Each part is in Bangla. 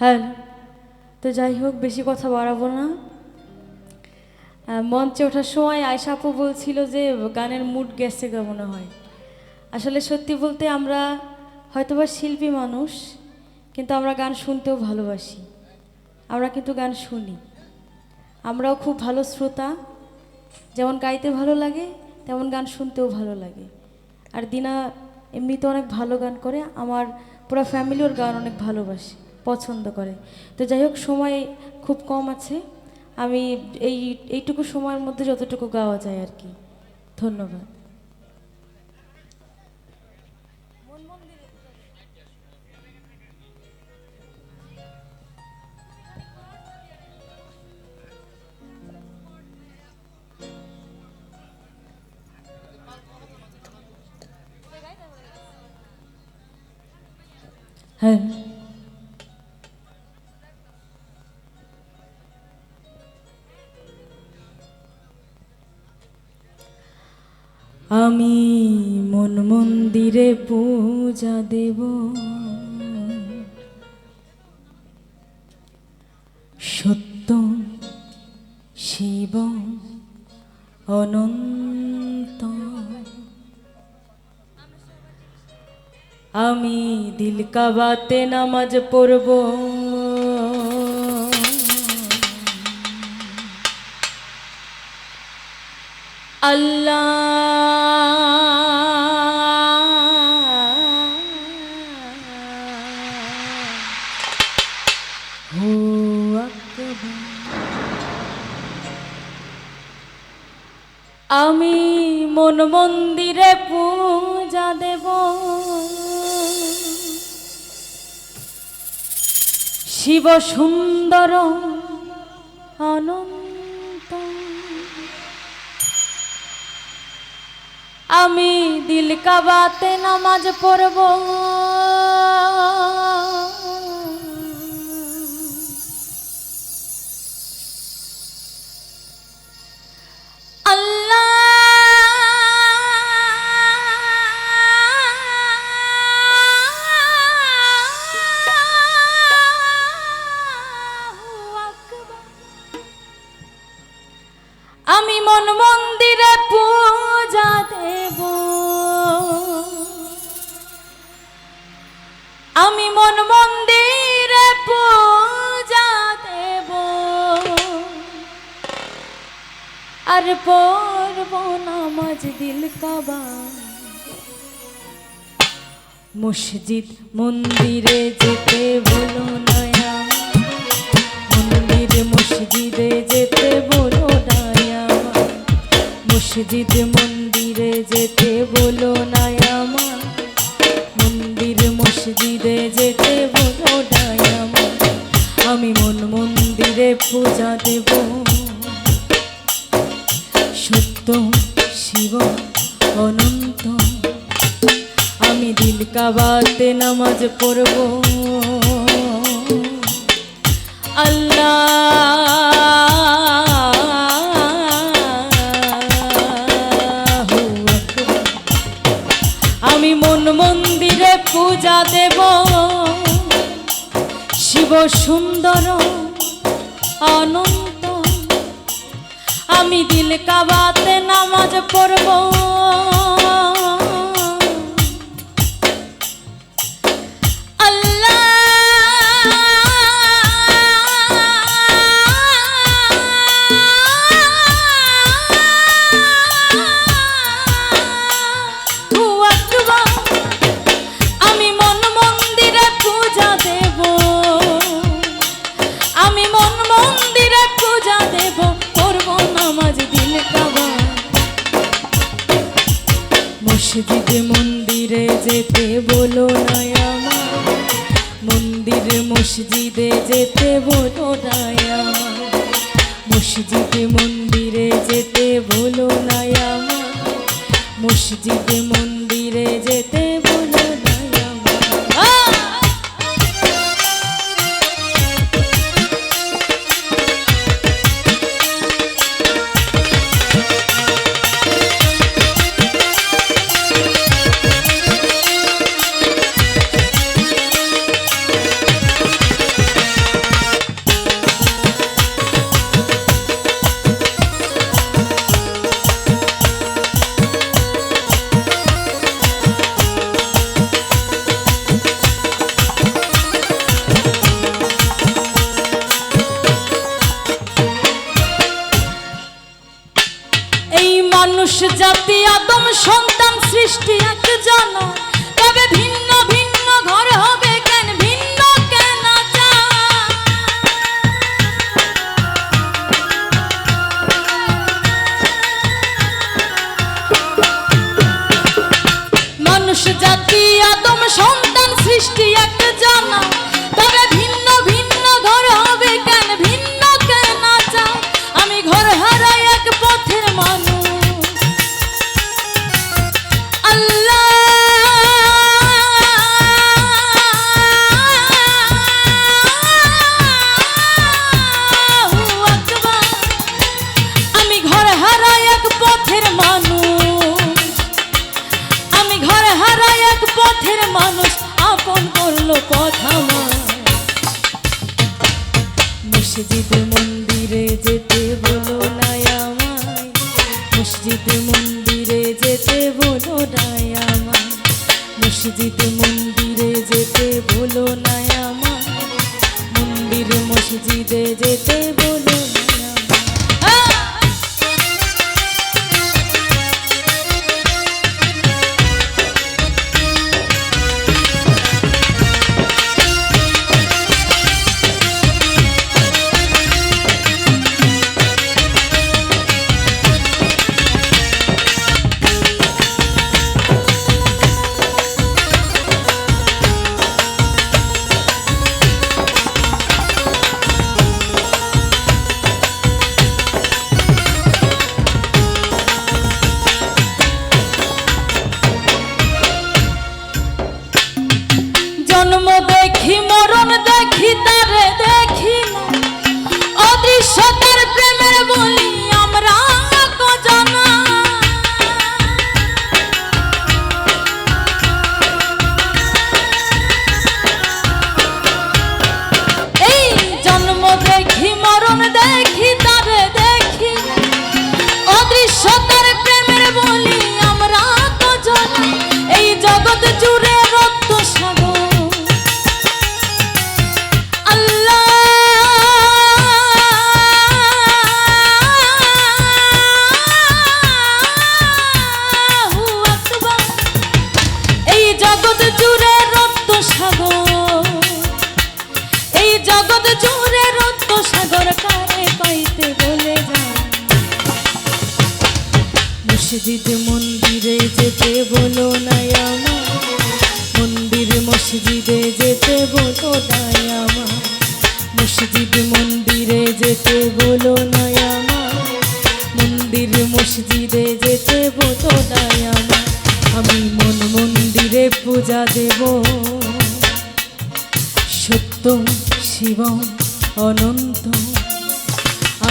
হ্যালো তো যাই হোক, বেশি কথা বাড়াবো না। মঞ্চে ওঠার সময় আয়সা আপু বলছিল যে, গানের মুড গেছে মনে হয়। আসলে সত্যি বলতে আমরা হয়তোবা শিল্পী মানুষ, কিন্তু আমরা গান শুনতেও ভালোবাসি। আমরা কিন্তু গান শুনি। আমরাও খুব ভালো শ্রোতা। যেমন গাইতে ভালো লাগে, তেমন গান শুনতেও ভালো লাগে। আর দিনা এমনিতে অনেক ভালো গান করে, আমার পুরো ফ্যামিলি ওর গান অনেক ভালোবাসে। পছন্দ করে। তো যাই হোক, সময় খুব কম আছে। আমি এই, এইটুকু সময়ের মধ্যে যতটুকু গাওয়া যায় আর কি। ধন্যবাদ। হ্যাঁ। আমি মন মন্দিরে পূজা দেব। সত্য শিব অনন্ত। আমি দিল কাবাতে নামাজ পড়ব। আল্লাহ মন্দিরে পূজা দেব। শিব সুন্দর অনন্ত। আমি দিল কাবাতে নামাজ পড়ব। নামাজ দিল কাবা। মসজিদ মন্দিরে যেতে বলো নয়া। মন্দির মসজিদে যেতে বলো নয়া। মসজিদ মন্দিরে যেতে বলো নয়া। মন্দির মসজিদে যেতে বলো নয়া। আমি মন মন্দিরে পূজা দেব। সত্য শিব, অনন্ত। আমি দিল কাবাতে নামাজ পড়ব। আল্লাহ আমি মন মন্দিরে পূজা দেব। শিব সুন্দর, অনন্ত। আমি দিল কাবাতে নামাজ পড়ব। মন মন্দিরে পূজা দেব। মসজিদে মন্দিরে যেতে বলো না আমার। মন্দির, মসজিদে যেতে বলো না আমার। মসজিদে, মন্দিরে যেতে মানুষ জাতি আদম সন্তান সৃষ্টি এক জানা। জীবন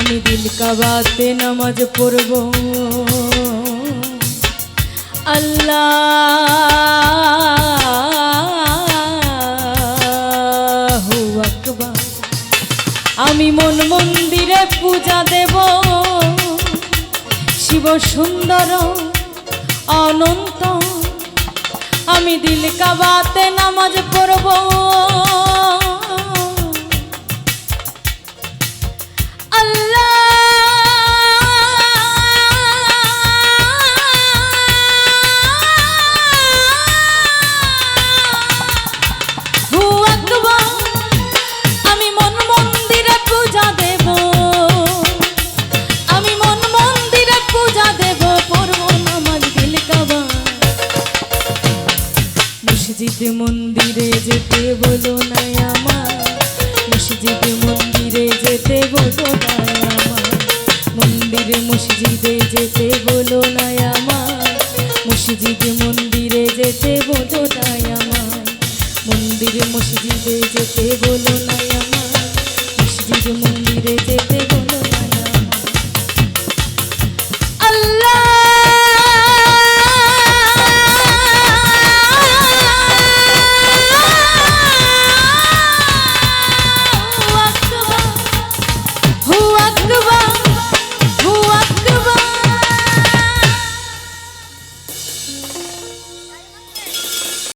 আমি দিন কাবাতে নামাজ পড়ব। আল্লাহ আকবার। আমি মন মন্দিরে পূজা দেব। শিব সুন্দর অনন্ত। আমি দিল কাবাতে নামাজ পড়ব। মন্দিরে যেতে বলো নাই আমার। মসজিদে মন্দিরে যেতে বলো নাই আমার। মন্দিরে, মসজিদে যেতে বলো নাই আমার। মসজিদে, মন্দিরে যেতে বলো নাই আমার। মন্দিরে, মসজিদে যেতে বলো না